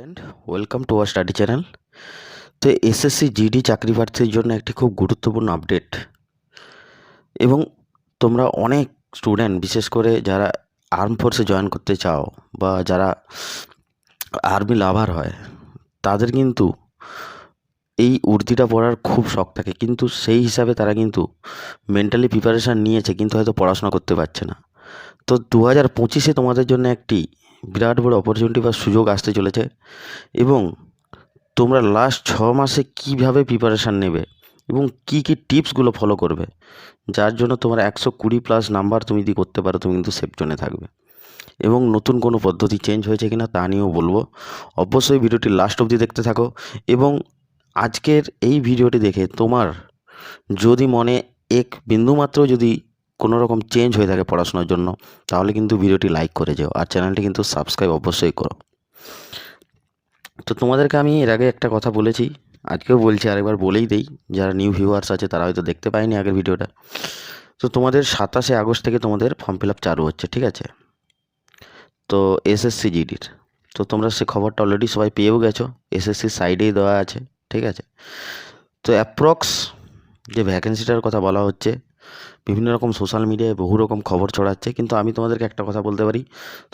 Student welcome to our study channel তো SSC GD চাকরি প্রার্থীর জন্য একটি খুব গুরুত্বপূর্ণ আপডেট এবং তোমরা অনেক স্টুডেন্ট বিশেষ করে যারা আর্ম ফোর্সে জয়েন করতে চাও বা যারা আর্মি লাভার হয়, তাদের কিন্তু এই উর্দিটা পড়ার খুব শখ থাকে। কিন্তু সেই হিসাবে তারা কিন্তু মেন্টালি প্রিপারেশান নিয়েছে, কিন্তু হয়তো পড়াশোনা করতে পারছে না। তো দু হাজার পঁচিশে তোমাদের জন্য একটি বিরাট বড় অপরচুনিটি বা সুযোগ আসতে চলেছে এবং তোমরা লাস্ট ছ মাসে কীভাবে প্রিপারেশান নেবে এবং কী কী টিপসগুলো ফলো করবে? যার জন্য তোমার একশো কুড়ি প্লাস নাম্বার তুমি যদি করতে পারো, তুমি কিন্তু সেফ জোনে থাকবে। এবং নতুন কোনো পদ্ধতি চেঞ্জ হয়েছে কিনা তা নিয়েও বলব। অবশ্যই ভিডিওটি লাস্ট অবধি দেখতে থাকো এবং আজকের এই ভিডিওটি দেখে তোমার যদি মনে এক বিন্দুমাত্র যদি কোনো রকম চেঞ্জ হয়ে থাকে পড়াশোনার জন্য, তাহলে কিন্তু ভিডিওটি লাইক করে যাও আর চ্যানেলটি কিন্তু সাবস্ক্রাইব অবশ্যই করো। তো তোমাদেরকে আমি এর আগে একটা কথা বলেছি, আজকেও বলছি আরেকবার বলেই দেই, যারা নিউ ভিউয়ার্স আছে তারা হয়তো দেখতে পায়নি আগের ভিডিওটা। তো তোমাদের সাতাশে আগস্ট থেকে তোমাদের ফর্ম ফিল আপ চালু হচ্ছে, ঠিক আছে? তো এসএসসি জিডির তো তোমরা সে খবরটা অলরেডি সবাই পেয়েও গেছো এসএসসি সাইডেই দেওয়া আছে, ঠিক আছে? তো অ্যাপ্রক্স যে ভ্যাকেন্সিটার কথা বলা হচ্ছে বিভিন্ন রকম সোশ্যাল মিডিয়ায় বহু রকম খবর ছড়াচ্ছে, কিন্তু আমি তোমাদেরকে একটা কথা বলতে পারি।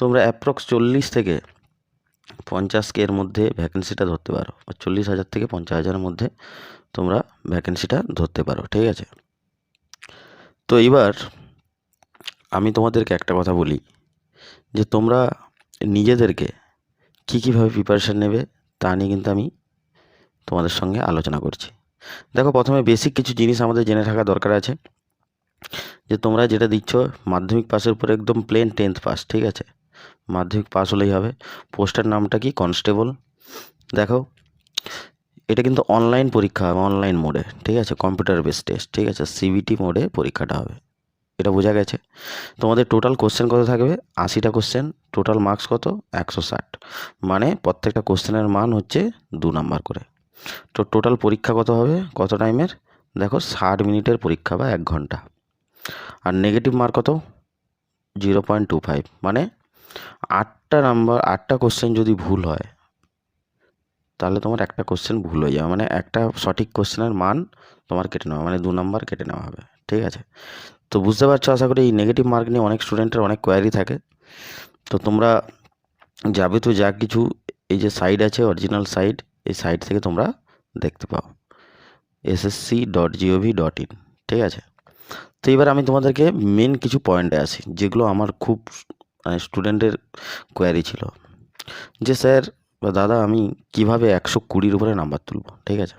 তোমরা অ্যাপ্রক্স চল্লিশ থেকে পঞ্চাশ কে এর মধ্যে ভ্যাকেন্সিটা ধরতে পারো চল্লিশ হাজার থেকে পঞ্চাশ হাজারের মধ্যে তোমরা ভ্যাকেন্সিটা ধরতে পারো, ঠিক আছে? তো এবার আমি তোমাদেরকে একটা কথা বলি, যে তোমরা নিজেদেরকে কী কীভাবে প্রিপারেশান নেবে, তা নিয়ে কিন্তু আমি তোমাদের সঙ্গে আলোচনা করছি। দেখো, প্রথমে বেসিক কিছু জিনিস আমাদের জেনে থাকা দরকার আছে। যে তোমরা যেটা দিচ্ছ, মাধ্যমিক পাসের উপরে একদম প্লেন টেন্থ পাস ঠিক আছে? মাধ্যমিক পাস হলেই হবে। পোস্টের নামটা কি? কনস্টেবল দেখো, এটা কিন্তু অনলাইন পরীক্ষা হবে অনলাইন মোডে ঠিক আছে? কম্পিউটার বেস টেস্ট ঠিক আছে? সিবিটি মোডে পরীক্ষাটা হবে। এটা বোঝা গেছে? তোমাদের টোটাল কোশ্চেন কত থাকবে? আশিটা কোশ্চেন টোটাল মার্কস কত? একশো ষাট। মানে প্রত্যেকটা কোশ্চেনের মান হচ্ছে দু নাম্বার করে। তো টোটাল পরীক্ষা কত হবে? কত টাইমের দেখো, ষাট মিনিটের পরীক্ষা বা এক ঘণ্টা। আর নেগেটিভ মার্ক কত? জিরো পয়েন্ট টু ফাইভ মানে আটটা নাম্বার আটটা কোশ্চেন যদি ভুল হয়, তাহলে তোমার একটা কোশ্চেন ভুল হয়ে যাবে। মানে একটা সঠিক কোশ্চেনের মান তোমার কেটে নেওয়া মানে দু নাম্বার কেটে নেওয়া হবে, ঠিক আছে? তো বুঝতে পারছ, আশা করি এই নেগেটিভ মার্ক নিয়ে অনেক স্টুডেন্টের অনেক কোয়ারি থাকে। তো তোমরা যাবে তো যা কিছু, এই যে সাইট আছে অরিজিনাল সাইট এই সাইট থেকে তোমরা দেখতে পাও। SSC dot G O V dot in ঠিক আছে? তো এবার আমি তোমাদেরকে মেন কিছু পয়েন্টে আসি, যেগুলো আমার খুব মানে স্টুডেন্টের কোয়ারি ছিল। যে স্যার বা দাদা আমি কীভাবে একশো কুড়ির উপরে নাম্বার তুলব, ঠিক আছে?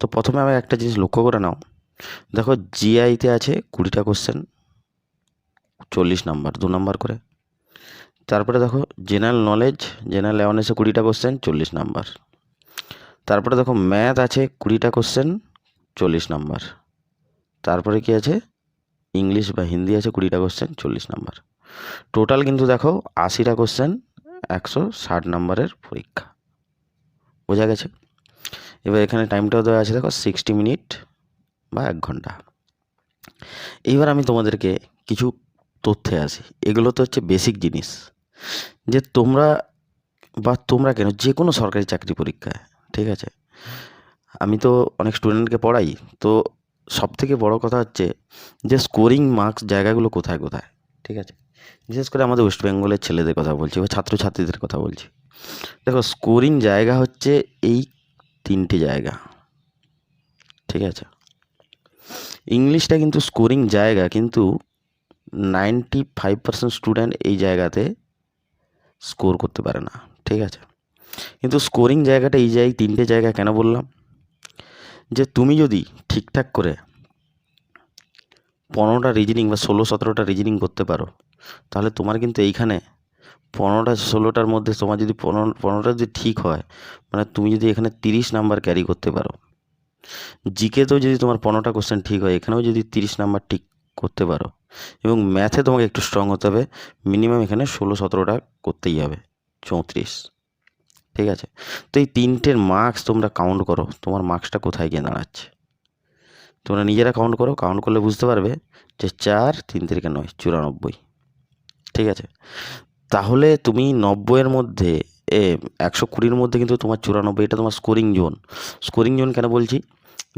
তো প্রথমে আমি একটা জিনিস লক্ষ্য করে নাও। দেখো জিআইতে আছে কুড়িটা কোশ্চেন চল্লিশ নাম্বার দু নাম্বার করে। তারপরে দেখো জেনারেল নলেজ জেনারেল অ্যাওয়ারনেসে কুড়িটা কোশ্চেন চল্লিশ নাম্বার তারপরে দেখো ম্যাথ আছে কুড়িটা কোশ্চেন চল্লিশ নাম্বার তারপরে কি আছে? ইংলিশ বা হিন্দি আছে কুড়িটা কোশ্চেন চল্লিশ নাম্বার টোটাল কিন্তু দেখো আশিটা কোশ্চেন একশো ষাট নাম্বারের পরীক্ষা। বোঝা গেছে? এবার এখানে টাইমটাও দেওয়া আছে, দেখো সিক্সটি মিনিট বা এক ঘণ্টা। এইবার আমি তোমাদেরকে কিছু তথ্যে আসি। এগুলো তো হচ্ছে বেসিক জিনিস। যে তোমরা বা তোমরা কেন যে কোনো সরকারি চাকরি পরীক্ষায়, ঠিক আছে? আমি তো অনেক স্টুডেন্টকে পড়াই, তো সব থেকে বড় কথা হচ্ছে যে স্কোরিং মার্কস জায়গাগুলো কোথায় কোথায়, ঠিক আছে? বিশেষ করে আমাদের ওয়েস্ট বেঙ্গলের ছেলেদের কথা বলছি বা ছাত্রছাত্রীদের কথা বলছি। দেখো স্কোরিং জায়গা হচ্ছে এই তিনটে জায়গা, ঠিক আছে? ইংলিশটা কিন্তু স্কোরিং জায়গা, কিন্তু নাইনটি ফাইভ পার্সেন্ট স্টুডেন্ট এই জায়গাতে স্কোর করতে পারে না, ঠিক আছে? কিন্তু স্কোরিং জায়গাটা এই জায়গায়, তিনটে জায়গা কেন বললাম? যে তুমি যদি ঠিকঠাক করে পনেরোটা রিজনিং বা ষোলো সতেরোটা রিজনিং করতে পারো, তাহলে তোমার কিন্তু এইখানে পনেরোটা ষোলোটার মধ্যে তোমার যদি পনেরো, পনেরোটা যদি ঠিক হয় মানে তুমি যদি এখানে তিরিশ নাম্বার ক্যারি করতে পারো। জিকেতেও যদি তোমার পনেরোটা কোশ্চেন ঠিক হয়, এখানেও যদি তিরিশ নাম্বার ঠিক করতে পারো। এবং ম্যাথে তোমাকে একটু স্ট্রং হতে হবে মিনিমাম এখানে ষোলো সতেরোটা করতেই হবে, চৌত্রিশ। ঠিক আছে? তো এই তিনটের মার্কস তোমরা কাউন্ট করো, তোমার মার্কসটা কোথায় গিয়ে দাঁড়াচ্ছে? তোমরা নিজেরা কাউন্ট করো কাউন্ট করলে বুঝতে পারবে যে চার তিন থেকে নয়, চুরানব্বই। ঠিক আছে? তাহলে তুমি নব্বইয়ের মধ্যে, এ একশো কুড়ির মধ্যে কিন্তু তোমার চুরানব্বই, এটা তোমার স্কোরিং জোন স্কোরিং জোন কেন বলছি?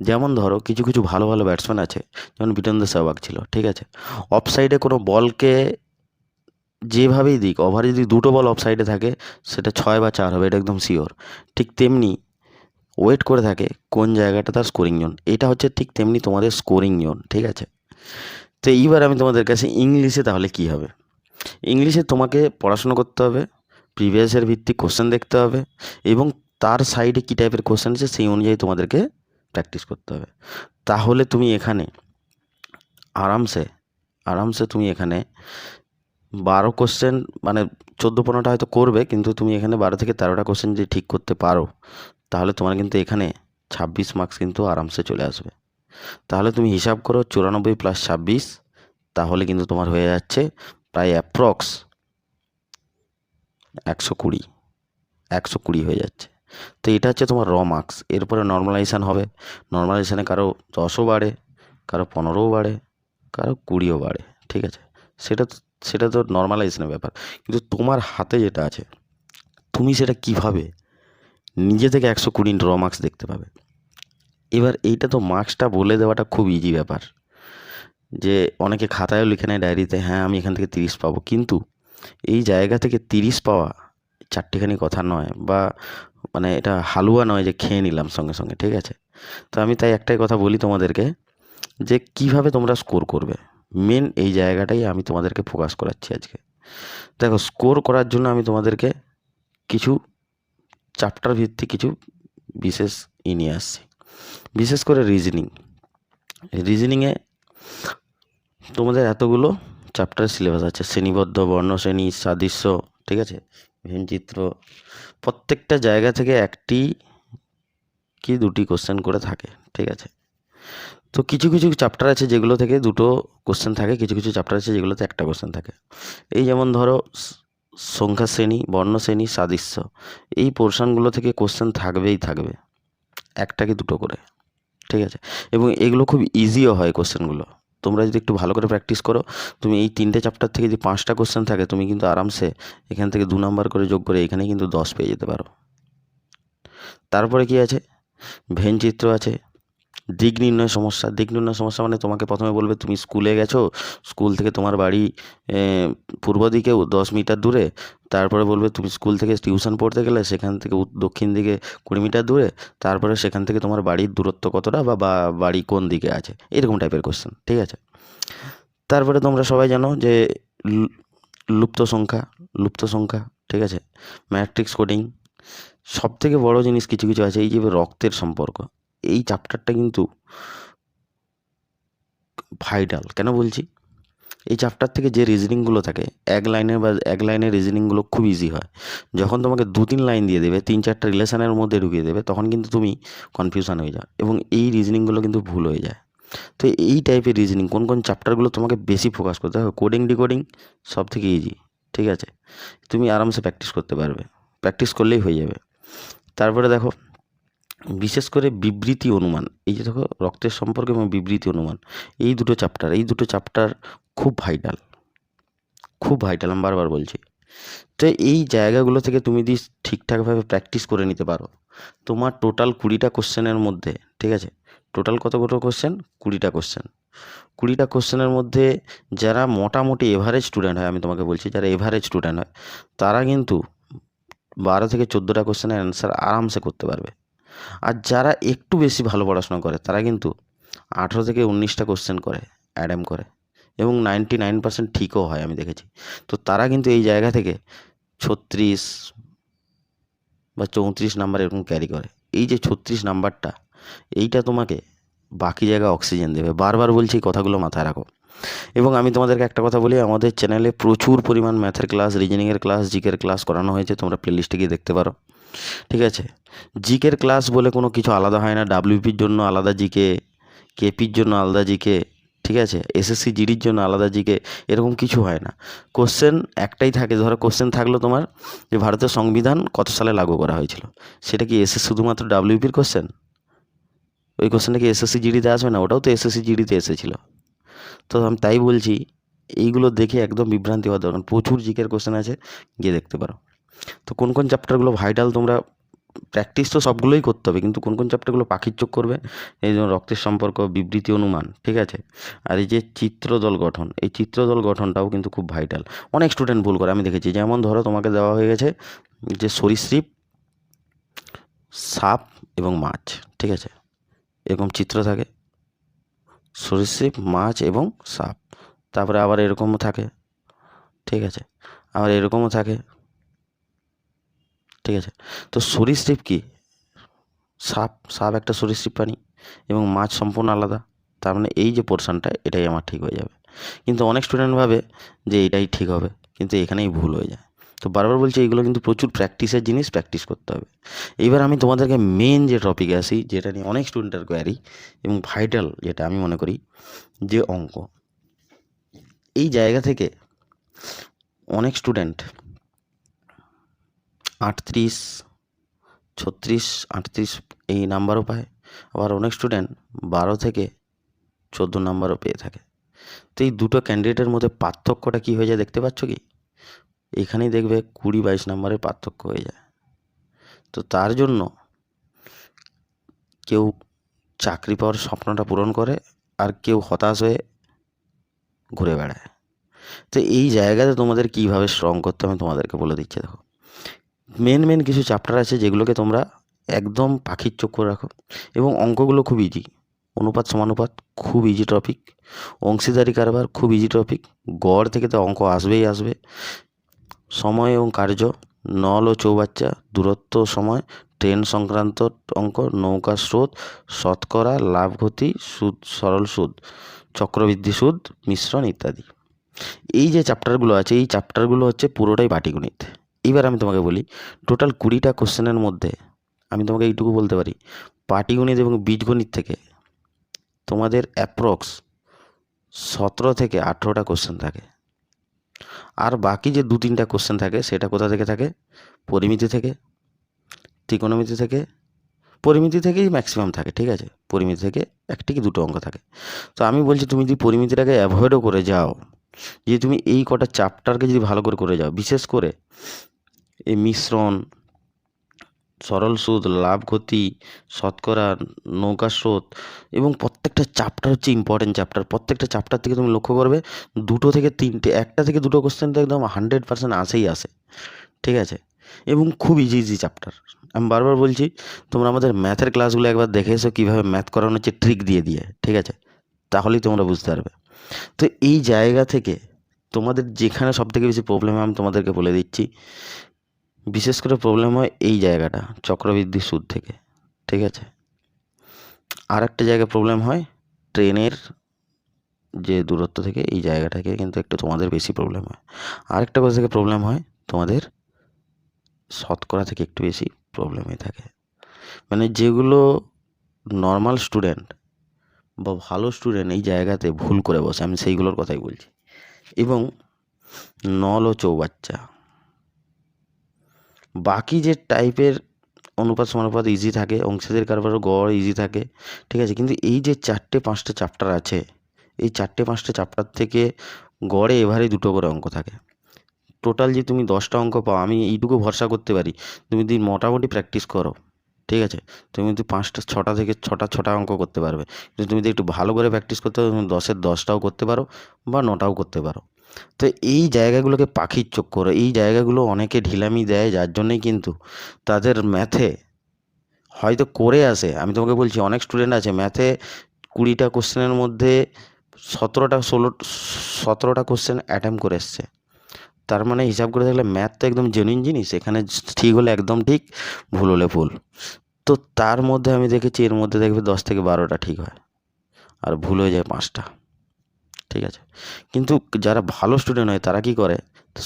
যেমন ধরো, কিছু কিছু ভালো ভালো ব্যাটসম্যান আছে, যেমন বিটেন্দ্র সেহবাগ ছিল, ঠিক আছে? অফ সাইডে কোনো বলকে যেভাবেই দিক ওভারে যদি দুটো বল অফ সাইডে থাকে, সেটা ছয় বা চার হবে, এটা একদম শিওর ঠিক তেমনি ওয়েট করে থাকে কোন জায়গাটা তার স্কোরিং জোন এটা হচ্ছে ঠিক তেমনি তোমাদের স্কোরিং জোন ঠিক আছে? তো এইবার আমি তোমাদের কাছে ইংলিশে তাহলে কী হবে? ইংলিশে তোমাকে পড়াশুনো করতে হবে প্রিভিয়াসের ভিত্তিক কোশ্চেন দেখতে হবে, এবং তার সাইডে কী টাইপের কোশ্চেন আছে সেই অনুযায়ী তোমাদেরকে প্র্যাকটিস করতে হবে। তাহলে তুমি এখানে আরামসে আরামসে তুমি এখানে বারো কোশ্চেন মানে চোদ্দ পনেরোটা হয়তো করবে, কিন্তু তুমি এখানে বারো থেকে তেরোটা কোশ্চেন যদি ঠিক করতে পারো, তাহলে তোমার কিন্তু এখানে ছাব্বিশ মার্কস কিন্তু আরামসে চলে আসবে। তাহলে তুমি হিসাব করো চুরানব্বই প্লাস ছাব্বিশ, তাহলে কিন্তু তোমার হয়ে যাচ্ছে প্রায় অ্যাপ্রক্স একশো কুড়ি একশো কুড়ি হয়ে যাচ্ছে। তো এটা হচ্ছে তোমার র মার্কস এরপরে নর্মালাইজেশান হবে। নর্মালাইজেশানে কারও দশও বাড়ে, কারও পনেরোও বাড়ে, কারও কুড়িও বাড়ে, ঠিক আছে? সেটা সেটা তো নর্মালাইজেশনের ব্যাপার। কিন্তু তোমার হাতে যেটা আছে, তুমি সেটা কীভাবে নিজে থেকে একশো কুড়ি র মার্কস দেখতে পাবে? এবার এইটা তো মার্কসটা বলে দেওয়াটা খুব ইজি ব্যাপার। যে অনেকে খাতায়ও লিখে নেয় ডায়েরিতে হ্যাঁ আমি এখান থেকে তিরিশ পাবো। কিন্তু এই জায়গা থেকে তিরিশ পাওয়া চারটেখানি কথা নয় বা মানে এটা হালুয়া নয় যে খেয়ে নিলাম সঙ্গে সঙ্গে, ঠিক আছে? তো আমি তাই একটাই কথা বলি তোমাদেরকে যে কীভাবে তোমরা স্কোর করবে? মেন এই জায়গাটাই আমি তোমাদেরকে ফোকাস করাচ্ছি আজকে। দেখো স্কোর করার জন্য আমি তোমাদেরকে কিছু চ্যাপ্টার ভিত্তিক কিছু বিশেষ ই নিয়ে আসছি। বিশেষ করে রিজনিং রিজনিংয়ে তোমাদের এতগুলো চ্যাপ্টার সিলেবাস আছে। শ্রেণীবদ্ধ বর্ণশ্রেণী সাদৃশ্য, ঠিক আছে? চিত্র প্রত্যেকটা জায়গা থেকে একটি কি দুটি কোশ্চেন করে থাকে, ঠিক আছে? তো কিছু কিছু চ্যাপ্টার আছে যেগুলো থেকে দুটো কোশ্চেন থাকে, কিছু কিছু চ্যাপ্টার আছে যেগুলোতে একটা কোশ্চেন থাকে। এই যেমন ধরো সংখ্যা শ্রেণি, বর্ণ শ্রেণি, সাদৃশ্য, এই পোর্শনগুলো থেকে কোশ্চেন থাকবেই থাকবে। একটা কি দুটো করে, ঠিক আছে? এবং এগুলো খুব ইজিও হয় কোশ্চেনগুলো তোমরা যদি একটু ভালো করে প্র্যাকটিস করো, তুমি এই তিনটে চ্যাপ্টার থেকে যদি পাঁচটা কোশ্চেন থাকে, তুমি কিন্তু আরামসে এখান থেকে দু নাম্বার করে যোগ করে এখানে কিন্তু দশ পেয়ে যেতে পারো। তারপরে কি আছে? ভেন চিত্র আছে দিক নির্ণয় সমস্যা, দিক নির্ণয় সমস্যা মানে তোমাকে প্রথমে বলবে তুমি স্কুলে গেছো, স্কুল থেকে তোমার বাড়ি পূর্ব দিকে দশ মিটার দূরে, তারপরে বলবে তুমি স্কুল থেকে টিউশন পড়তে গেলে সেখান থেকে দক্ষিণ দিকে কুড়ি মিটার দূরে, তারপরে সেখান থেকে তোমার বাড়ির দূরত্ব কতটা বা বাড়ি কোন দিকে আছে, এরকম টাইপের কোশ্চেন ঠিক আছে? তারপরে তোমরা সবাই জানো যে লুপ্ত সংখ্যা লুপ্ত সংখ্যা, ঠিক আছে? ম্যাট্রিক্স কোডিং সব থেকে বড়ো জিনিস কিছু কিছু আছে, এই যে রক্তের সম্পর্ক এই চ্যাপ্টারটা কিন্তু ভাইটাল কেন বলছি? এই চ্যাপ্টার থেকে যে রিজনিংগুলো থাকে, এক লাইনের বা এক লাইনের রিজনিংগুলো খুব ইজি হয়। যখন তোমাকে দু তিন লাইন দিয়ে দেবে, তিন চারটা রিলেশনের মধ্যে ঢুকিয়ে দেবে, তখন কিন্তু তুমি কনফিউশন হয়ে যাও এবং এই রিজনিংগুলো কিন্তু ভুল হয়ে যায়। তো এই টাইপের রিজনিং কোন কোন চ্যাপ্টারগুলো তোমাকে বেশি ফোকাস করতে হবে? কোডিং ডিকোডিং সব থেকে ইজি ঠিক আছে? তুমি আরামসে প্র্যাকটিস করতে পারবে। প্র্যাকটিস করলেই হয়ে যাবে। তারপরে দেখো বিশেষ করে বিবৃতি অনুমান, এই যে দেখো রক্তের সম্পর্কে এবং বিবৃতি অনুমান, এই দুটো চ্যাপ্টার এই দুটো চ্যাপ্টার খুব ভাইটাল খুব ভাইটাল আমি বারবার বলছি। তো এই জায়গাগুলো থেকে তুমি যদি ঠিকঠাকভাবে প্র্যাকটিস করে নিতে পারো, তোমার টোটাল কুড়িটা কোশ্চেনের মধ্যে, ঠিক আছে? টোটাল কতগুলো কোশ্চেন কুড়িটা কোশ্চেন কুড়িটা কোশ্চেনের মধ্যে যারা মোটামুটি এভারেজ স্টুডেন্ট হয়, আমি তোমাকে বলছি যারা এভারেজ স্টুডেন্ট হয়, তারা কিন্তু বারো থেকে চোদ্দোটা কোশ্চেনের অ্যান্সার আরামসে করতে পারবে। আর যারা একটু বেশি ভালো পড়াশোনা করে, তারা কিন্তু আঠেরো থেকে উনিশটা কোশ্চেন করে অ্যাডেম করে এবং নাইনটি নাইন পার্সেন্ট ঠিকও হয় আমি দেখেছি। তো তারা কিন্তু এই জায়গা থেকে ছত্রিশ বা চৌত্রিশ নাম্বার এরকম ক্যারি করে। এই যে ছত্রিশ নাম্বারটা এইটা তোমাকে বাকি জায়গায় অক্সিজেন দেবে। বারবার বলছি কথাগুলো মাথায় রাখো। এবং আমি তোমাদেরকে একটা কথা বলি, আমাদের চ্যানেলে প্রচুর পরিমাণ ম্যাথের ক্লাস রিজনিংয়ের ক্লাস জিকের ক্লাস করানো হয়েছে, তোমরা প্লেলিস্টে গিয়ে দেখতে পারো। ঠিক আছে? জিকের ক্লাস বলে কোনো কিছু আলাদা হয় না ডাব্লিউপির জন্য আলাদা জিকে কেপির জন্য আলাদা জিকে, ঠিক আছে? এসএসসি জিডির জন্য আলাদা জিকে, এরকম কিছু হয় না। কোশ্চেন একটাই থাকে, ধরো কোশ্চেন থাকল তোমার যে ভারতের সংবিধান কত সালে লাগু করা হয়েছিল? সেটা কি এসএস শুধুমাত্র ডাব্লিউপির কোশ্চেন ওই কোশ্চেনটা কি এসএসসি জিডিতে আসবে না? ওটাও তো এসএসসি জিডিতে এসেছিল। তো আমি তাই বলছি, এইগুলো দেখে একদম বিভ্রান্তি হওয়ার দরকার প্রচুর জিকের কোশ্চেন আছে, গিয়ে দেখতে পারো। তো কোন কোন চ্যাপ্টারগুলো ভাইটাল তোমরা প্র্যাকটিস তো সবগুলোই করতে হবে, কিন্তু কোন কোন চ্যাপ্টারগুলো পাখির চোখ করবে? এই যেমন রক্তের সম্পর্ক, বিবৃতি, অনুমান, ঠিক আছে? আর এই যে চিত্রদল গঠন, এই চিত্রদল গঠনটাও কিন্তু খুব ভাইটাল অনেক স্টুডেন্ট ভুল করে, আমি দেখেছি। যেমন ধরো তোমাকে দেওয়া হয়ে গেছে যে সরীসৃপ, সাপ এবং মাছ, ঠিক আছে? এরকম চিত্র থাকে। সরীসৃপ, মাছ এবং সাপ। তারপরে আবার এরকমও থাকে, ঠিক আছে? আবার এরকমও থাকে। ঠিক আছে? তো সরীসৃপ কি? সাপ সাপ একটা সরীসৃপ প্রাণী এবং মাছ সম্পূর্ণ আলাদা। তার মানে এই যে পোর্শনটা এটাই আমার ঠিক হয়ে যাবে। কিন্তু অনেক স্টুডেন্ট ভাবে যে এটাই ঠিক হবে, কিন্তু এখানেই ভুল হয়ে যায়। তো বারবার বলছি, এগুলো কিন্তু প্রচুর প্র্যাকটিসের জিনিস প্র্যাকটিস করতে হবে। এইবার আমি তোমাদেরকে মেন যে টপিকে আসি, যেটা নিয়ে অনেক স্টুডেন্টের কোয়ারি এবং ভাইটাল যেটা আমি মনে করি, যে অঙ্ক। এই জায়গা থেকে অনেক স্টুডেন্ট আটত্রিশ, ছত্রিশ, আটত্রিশ এই নাম্বারও পায়। আবার অনেক স্টুডেন্ট বারো থেকে চোদ্দ নাম্বারও পেয়ে থাকে। তো এই দুটো ক্যান্ডিডেটের মধ্যে পার্থক্যটা কী হয়ে যায় দেখতে পাচ্ছ কি? এখানেই দেখবে কুড়ি বাইশ নাম্বারের পার্থক্য হয়ে যায়। তো তার জন্য কেউ চাকরি পাওয়ার স্বপ্নটা পূরণ করে আর কেউ হতাশ হয়ে ঘুরে বেড়ায়। তো এই জায়গাতে তোমাদের কীভাবে স্ট্রং করতে আমি তোমাদেরকে বলে দিচ্ছি, দেখো। মেন মেন কিছু চ্যাপ্টার আছে যেগুলোকে তোমরা একদম পাখির চোখ করে রাখো। এবং অঙ্কগুলো খুব ইজি অনুপাত, সমানুপাত খুব ইজি টপিক অংশীদারি কারবার খুব ইজি টপিক গড় থেকে তো অঙ্ক আসবেই আসবে। সময় এবং কার্য, নল ও চৌবাচ্চা, দূরত্ব সময়, ট্রেন সংক্রান্ত অঙ্ক, নৌকা স্রোত, শতকরা, লাভ ক্ষতি সুদ, সরল সুদ, চক্রবৃদ্ধি সুদ, মিশ্রণ ইত্যাদি। এই যে চ্যাপ্টারগুলো আছে, এই চ্যাপ্টারগুলো হচ্ছে পুরোটাই পাটিগণিত এবার আমি তোমাকে বলি টোটাল কুড়িটা কোশ্চেনের মধ্যে আমি তোমাকে এইটুকু বলতে পারি। পাটিগণিত এবং বীজগণিত থেকে তোমাদের অ্যাপ্রক্স সতেরো থেকে আঠেরোটা কোশ্চেন থাকে। আর বাকি যে দু তিনটা কোশ্চেন থাকে, সেটা কোথা থেকে থাকে? পরিমিতি থেকে, ত্রিকোণমিতি থেকে, পরিমিতি থেকেই ম্যাক্সিমাম থাকে, ঠিক আছে? পরিমিতি থেকে একটি কি দুটো অঙ্ক থাকে। তো আমি বলছি, তুমি যদি পরিমিতিটাকে অ্যাভয়েডও করে যাও যে তুমি এই কটা চ্যাপ্টারকে যদি ভালো করে করে যাও, বিশেষ করে এই মিশ্রণ, সরল সুদ, লাভ ক্ষতি, শতকরা, নৌকা স্রোত এবং প্রত্যেকটা চ্যাপ্টার হচ্ছে ইম্পর্টেন্ট চ্যাপ্টার প্রত্যেকটা চ্যাপ্টার থেকে তুমি লক্ষ্য করবে দুটো থেকে তিনটে, একটা থেকে দুটো কোশ্চেন তো একদম হান্ড্রেড পার্সেন্ট আসেই আসে। ঠিক আছে? এবং খুব ইজি ইজি চ্যাপ্টার আমি বারবার বলছি, তোমরা আমাদের ম্যাথের ক্লাসগুলো একবার দেখে এসো কীভাবে ম্যাথ করানো হচ্ছে ট্রিক দিয়ে দিয়ে। ঠিক আছে? তাহলেই তোমরা বুঝতে পারবে। তো এই জায়গা থেকে তোমাদের যেখানে সবথেকে বেশি প্রবলেম আমি তোমাদেরকে বলে দিচ্ছি। বিশেষ করে প্রবলেম হয় এই জায়গাটা চক্রবৃদ্ধি সুদ থেকে, ঠিক আছে? আর একটা জায়গায় প্রবলেম হয় ট্রেনের যে দূরত্ব থেকে, এই জায়গাটাকে কিন্তু একটু তোমাদের বেশি প্রবলেম হয়। আরেকটা কথা থেকে প্রবলেম হয় তোমাদের শতকরা থেকে একটু বেশি প্রবলেম হয়ে থাকে। মানে যেগুলো নর্মাল স্টুডেন্ট বা ভালো স্টুডেন্ট এই জায়গাতে ভুল করে বসে, আমি সেইগুলোর কথাই বলছি। এবং নল ও চৌবাচ্চা বাকি যে টাইপের অনুপাত সমানুপাত ইজি থাকে অংশীদারি কারবারও গড় ইজি থাকে, ঠিক আছে? কিন্তু এই যে চারটে পাঁচটা চ্যাপ্টার আছে, এই চারটে পাঁচটা চ্যাপ্টার থেকে গড়ে এভারেই দুটো করে অঙ্ক থাকে। টোটাল যে তুমি দশটা অঙ্ক পাও, আমি এইটুকু ভরসা করতে পারি, তুমি যদি মোটামুটি প্র্যাকটিস করো, ঠিক আছে? তুমি যদি পাঁচটা, ছটা থেকে ছটা ছটা অঙ্ক করতে পারবে। কিন্তু তুমি যদি একটু ভালো করে প্র্যাকটিস করতে পারো, তুমি দশের দশটাও করতে পারো বা নটাও করতে পারো। তো এই জায়গাগুলোকে পাখির চোখ করে এই জায়গাগুলো অনেকে ঢিলামি দেয় যার জন্যই কিন্তু তাদের ম্যাথে হয়তো করে আসে। আমি তোমাকে বলছি, অনেক স্টুডেন্ট আছে ম্যাথে কুড়িটা কোশ্চেনের মধ্যে সতেরোটা, ষোলো, সতেরোটা কোশ্চেন অ্যাটেম্প করে এসছে। তার মানে হিসাব করে দেখলে ম্যাথ তো একদম জেনুইন জিনিস, এখানে ঠিক হলে একদম ঠিক, ভুল হলে ভুল। তো তার মধ্যে আমি দেখেছি, এর মধ্যে দেখবে দশ থেকে বারোটা ঠিক হয়, আর ভুল হয়ে যায় পাঁচটা। ঠিক আছে। কিন্তু যারা ভালো স্টুডেন্ট হয়, তারা কী করে?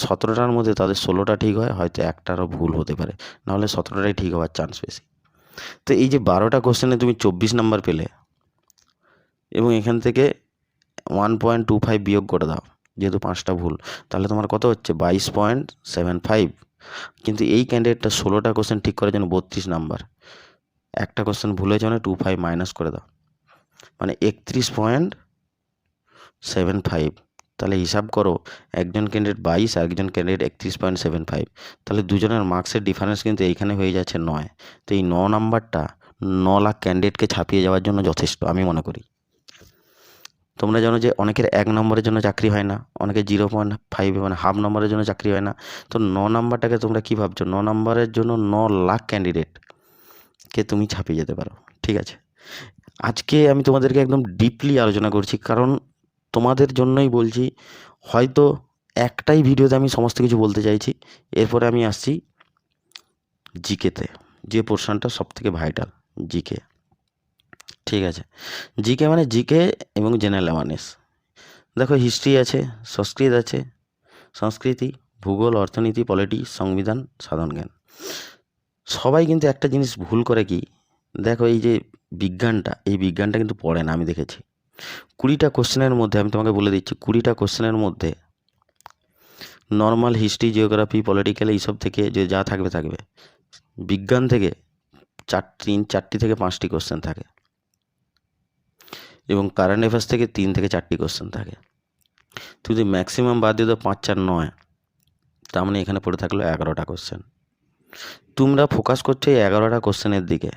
সতেরোটার মধ্যে তাদের ষোলোটা ঠিক হয়, হয়তো একটারও ভুল হতে পারে। নাহলে সতেরোটাই ঠিক হওয়ার চান্স বেশি। তো এই যে বারোটা কোশ্চেনে তুমি চব্বিশ নাম্বার পেলে এবং এখান থেকে ওয়ান পয়েন্ট টু ফাইভ বিয়োগ করে দাও, যেহেতু পাঁচটা ভুল, তাহলে তোমার কত হচ্ছে? বাইশ পয়েন্ট সেভেন ফাইভ কিন্তু এই ক্যান্ডিডেটটা ষোলোটা কোশ্চেন ঠিক করার জন্য বত্রিশ নাম্বার একটা কোশ্চেন ভুল হয়েছে মানে টু ফাইভ মাইনাস করে দাও। মানে একত্রিশ পয়েন্ট সেভেন ফাইভ। তাহলে হিসাব করো, একজন ক্যান্ডিডেট বাইশ আর একজন ক্যান্ডিডেট একত্রিশ পয়েন্ট সেভেন ফাইভ তাহলে দুজনের মার্কসের ডিফারেন্স কিন্তু এইখানে হয়ে যাচ্ছে নয়। তো এই ন নাম্বারটা ন লাখ ক্যান্ডিডেটকে ছাপিয়ে যাওয়ার জন্য যথেষ্ট, আমি মনে করি। তোমরা জানো যে অনেকের এক নম্বরের জন্য চাকরি হয় না অনেকের জিরো পয়েন্ট ফাইভ মানে হাফ নম্বরের জন্য চাকরি হয় না। তো ন নাম্বারটাকে তোমরা কী ভাবছ? ন নম্বরের জন্য ন লাখ ক্যান্ডিডেটকে তুমি ছাপিয়ে যেতে পারো, ঠিক আছে? আজকে আমি তোমাদেরকে একদম ডিপলি আলোচনা করছি, কারণ তোমাদের জন্যই বলছি, হয়তো একটাই ভিডিওতে আমি সমস্ত কিছু বলতে চাইছি। এরপরে আমি আসছি জিকেতে, যে পোর্শনটা সব থেকে ভাইটাল, জিকে। ঠিক আছে? জিকে মানে জিকে এবং জেনারেল অ্যাওয়ারনেস। দেখো, হিস্ট্রি আছে, সংস্কৃত আছে, সংস্কৃতি, ভূগোল, অর্থনীতি পলিটি সংবিধান, সাধারণ জ্ঞান। সবাই কিন্তু একটা জিনিস ভুল করে কি? দেখো, এই যে বিজ্ঞানটা, এই বিজ্ঞানটা কিন্তু পড়ে না, আমি দেখেছি। কুড়িটা কোশ্চেনের মধ্যে, আমি তোমাকে বলে দিচ্ছি, কুড়িটা কোশ্চেনের মধ্যে নর্মাল হিস্ট্রি জিওগ্রাফি পলিটিক্যাল এইসব থেকে যে যা থাকবে থাকবে। বিজ্ঞান থেকে চার, তিন, চারটি থেকে পাঁচটি কোশ্চেন থাকে। এবং কারেন্ট অ্যাফেয়ার্স থেকে তিন থেকে চারটি কোশ্চেন থাকে। তুই যদি ম্যাক্সিমাম বাদ দিয়ে দাও পাঁচ, চার, নয়, তার মানে এখানে পড়ে থাকল এগারোটা কোশ্চেন। তোমরা ফোকাস করছ এই এগারোটা কোশ্চেনের দিকে,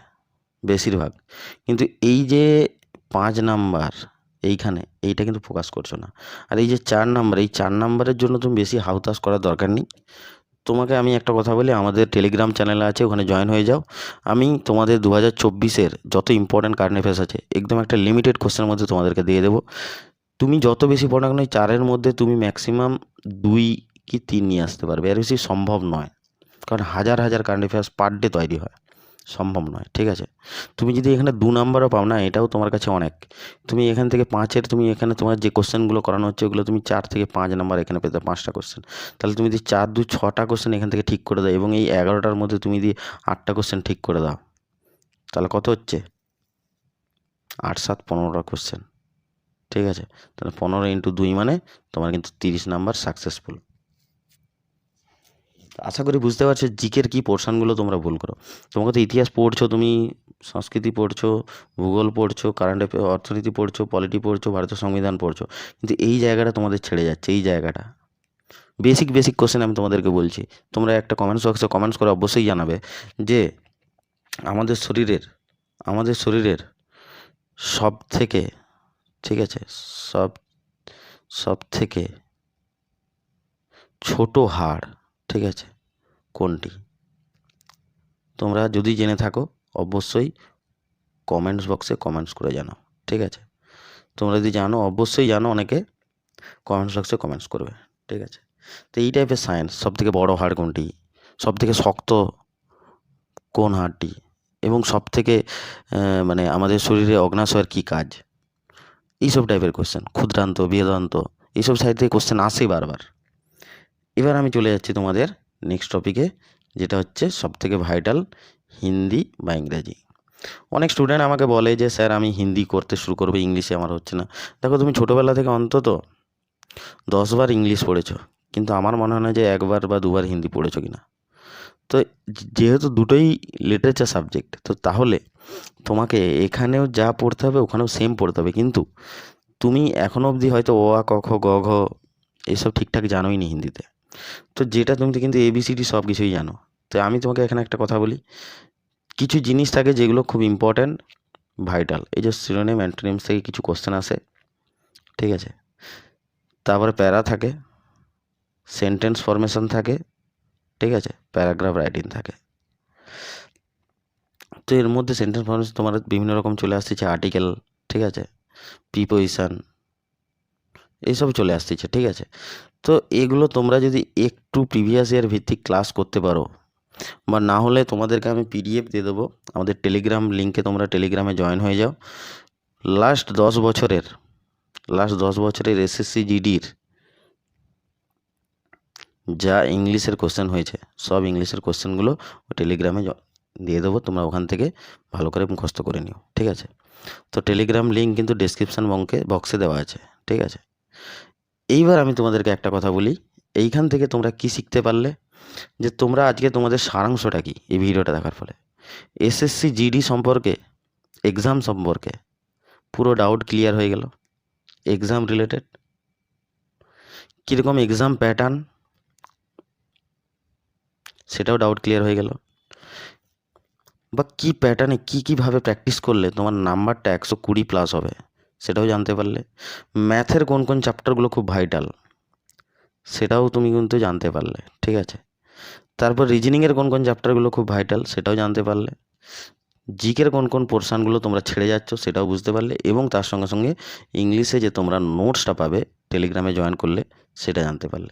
বেশিরভাগ। কিন্তু এই যে পাঁচ নাম্বার এইখানে, এইটা কিন্তু ফোকাস করছ না। আর এই যে চার নাম্বার, এই চার নাম্বারের জন্য তুমি বেশি হাউতাস করার দরকার নেই। তোমাকে আমি একটা কথা বলি, আমাদের টেলিগ্রাম চ্যানেল আছে, ওখানে জয়েন হয়ে যাও। আমি তোমাদের দু হাজার চব্বিশের যত ইম্পর্ট্যান্ট কারেন্ট অ্যাফেয়ার্স আছে, একদম একটা লিমিটেড কোশ্চেনের মধ্যে তোমাদেরকে দিয়ে দেবো। তুমি যত বেশি পড়ো না কেন চারের মধ্যে তুমি ম্যাক্সিমাম দুই কি তিন নিয়ে আসতে পারবে। এর বেশি সম্ভব নয়। কারণ হাজার হাজার কারেন্ট অ্যাফেয়ার্স পার ডে তৈরি হয়। সম্ভব নয়, ঠিক আছে? তুমি যদি এখানে দু নাম্বারও পাও, না, এটাও তোমার কাছে অনেক। তুমি এখান থেকে পাঁচের, তুমি এখানে তোমার যে কোশ্চেনগুলো করানো হচ্ছে, ওগুলো তুমি চার থেকে পাঁচ নাম্বার এখানে পেতে, পাঁচটা কোশ্চেন তাহলে তুমি যদি চার, দু, ছটা কোশ্চেন এখান থেকে ঠিক করে দাও, এবং এই এগারোটার মধ্যে তুমি যদি আটটা কোশ্চেন ঠিক করে দাও, তাহলে কত হচ্ছে? আট, সাত, পনেরোটা কোশ্চেন ঠিক আছে? তাহলে পনেরো ইন্টু দুই মানে তোমার কিন্তু তিরিশ নাম্বার সাকসেসফুল আশা করি বুঝতে পারছ জিকের কী পোর্শনগুলো তোমরা ভুল করো। তোমাকে তো ইতিহাস পড়ছো, তুমি সংস্কৃতি পড়ছো, ভূগোল পড়ছো কারেন্ট অ্যাফেয়ার অর্থনীতি পড়ছো পলিটি পড়ছো, ভারতীয় সংবিধান পড়ছো, কিন্তু এই জায়গাটা তোমাদের ছেড়ে যাচ্ছে, এই জায়গাটা। বেসিক বেসিক কোশ্চেন আমি তোমাদেরকে বলছি, তোমরা একটা কমেন্টস বক্সে কমেন্টস করে অবশ্যই জানাবে যে আমাদের শরীরের আমাদের শরীরের সব থেকে ঠিক আছে, সব সব থেকে ছোট হাড়, ঠিক আছে কোনটি? তোমরা যদি জেনে থাকো, অবশ্যই কমেন্টস বক্সে কমেন্টস করে জানাও, ঠিক আছে? তোমরা যদি জানো, অবশ্যই জানো অনেকে কমেন্টস বক্সে কমেন্টস করবে, ঠিক আছে? তো এই টাইপের সায়েন্স সব থেকে বড়ো হাড় কোনটি? সব থেকে শক্ত কোন হাড়টি? এবং সব থেকে মানে আমাদের শরীরে অগ্নাশয়ের কী কাজ? এইসব টাইপের কোশ্চেন ক্ষুদ্রান্ত বেদান্ত এইসব সাইড থেকে কোশ্চেন আসেই বারবার। এবার আমি চলে যাচ্ছি তোমাদের নেক্সট টপিকে যেটা হচ্ছে সব থেকে ভাইটাল হিন্দি বা ইংরাজি। অনেক স্টুডেন্ট আমাকে বলে যে, স্যার, আমি হিন্দি করতে শুরু করব, ইংলিশে আমার হচ্ছে না। দেখো, তুমি ছোটোবেলা থেকে অন্তত দশবার ইংলিশ পড়েছো, কিন্তু আমার মনে হয় না যে একবার বা দুবার হিন্দি পড়েছো কি না তো যেহেতু দুটোই লিটারেচার সাবজেক্ট তো তাহলে তোমাকে এখানেও যা পড়তে হবে, ওখানেও সেম পড়তে হবে। কিন্তু তুমি এখনও অবধি হয়তো ও আ ক, খ, গ, ঘ, এসব ঠিকঠাক জানোই নি হিন্দিতে। তো যেটা তুমি কিন্তু এবিসিডি সব কিছুই জানো। তো আমি তোমাকে এখানে একটা কথা বলি। কিছু জিনিস থাকে যেগুলো খুব ইম্পর্ট্যান্ট ভাইটাল এই যে সিরোনেম অ্যান্টোনিমস থেকে কিছু কোশ্চেন আসে, ঠিক আছে? তারপরে প্যারা থাকে সেন্টেন্স ফরমেশন থাকে, ঠিক আছে? প্যারাগ্রাফ রাইটিং থাকে। তো এর মধ্যে সেন্টেন্স ফরমেশন তোমার বিভিন্ন রকম চলে আসতেছে আর্টিকেল ঠিক আছে? প্রিপোজিশন এইসব চলে আসতেছে ঠিক আছে? তো এগুলো তোমরা যদি একটু প্রিভিয়াস ইয়ার ভিত্তিক ক্লাস করতে পারো, বা না হলে তোমাদেরকে আমি পিডিএফ দিয়ে দেবো। আমাদের টেলিগ্রাম লিঙ্কে তোমরা টেলিগ্রামে জয়েন হয়ে যাও। লাস্ট দশ বছরের লাস্ট দশ বছরের এসএসসি জিডির যা ইংলিশের কোশ্চেন হয়েছে, সব ইংলিশের কোশ্চেনগুলো টেলিগ্রামে দিয়ে দেবো। তোমরা ওখান থেকে ভালো করে মুখস্থ করে নিও, ঠিক আছে? তো টেলিগ্রাম লিঙ্ক কিন্তু ডিসক্রিপশান বঙ্কে বক্সে দেওয়া আছে, ঠিক আছে? এইবার আমি তোমাদেরকে একটা কথা বলি, এইখান থেকে তোমরা কি শিখতে পারলে? যে তোমরা আজকে তোমাদের সারাংশটা কি এই ভিডিওটা দেখার ফলে? এসএসসি জিডি সম্পর্কে এক্সাম সম্পর্কে পুরো ডাউট ক্লিয়ার হয়ে গেল? এক্সাম রিলেটেড কীরকম এক্সাম প্যাটার্ন সেটাও ডাউট ক্লিয়ার হয়ে গেল। বা কী প্যাটার্নে কী কীভাবে প্র্যাকটিস করলে তোমার নাম্বারটা একশো কুড়ি প্লাস হবে? সেটাও জানতে পারলে। ম্যাথের কোন কোন চ্যাপ্টারগুলো খুব ভাইটাল, সেটাও তুমি কিন্তু জানতে পারলে, ঠিক আছে? তারপর রিজনিংয়ের কোন কোন চ্যাপ্টারগুলো খুব ভাইটাল, সেটাও জানতে পারলে। জিকের কোন কোন পোর্শানগুলো তোমরা ছেড়ে যাচ্ছ সেটাও বুঝতে পারলে এবং তার সঙ্গে সঙ্গে ইংলিশে যে তোমরা নোটসটা পাবে, টেলিগ্রামে জয়েন করলে সেটা জানতে পারলে।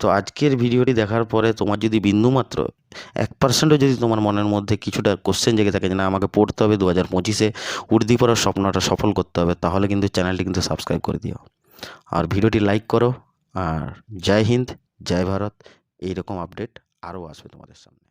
তো আজকের ভিডিওটি দেখার পরে তোমার যদি বিন্দুমাত্র এক পার্সেন্টও যদি তোমার মনের মধ্যে কিছুটা কোশ্চেন জেগে থাকে যে না, আমাকে পড়তে হবে দু হাজার পঁচিশে, উর্দি পড়ার স্বপ্নটা সফল করতে হবে, তাহলে কিন্তু চ্যানেলটি কিন্তু সাবস্ক্রাইব করে দিও। আর ভিডিওটি লাইক করো, আর জয় হিন্দ, জয় ভারত, এইরকম আপডেট আরও আসবে তোমাদের সামনে।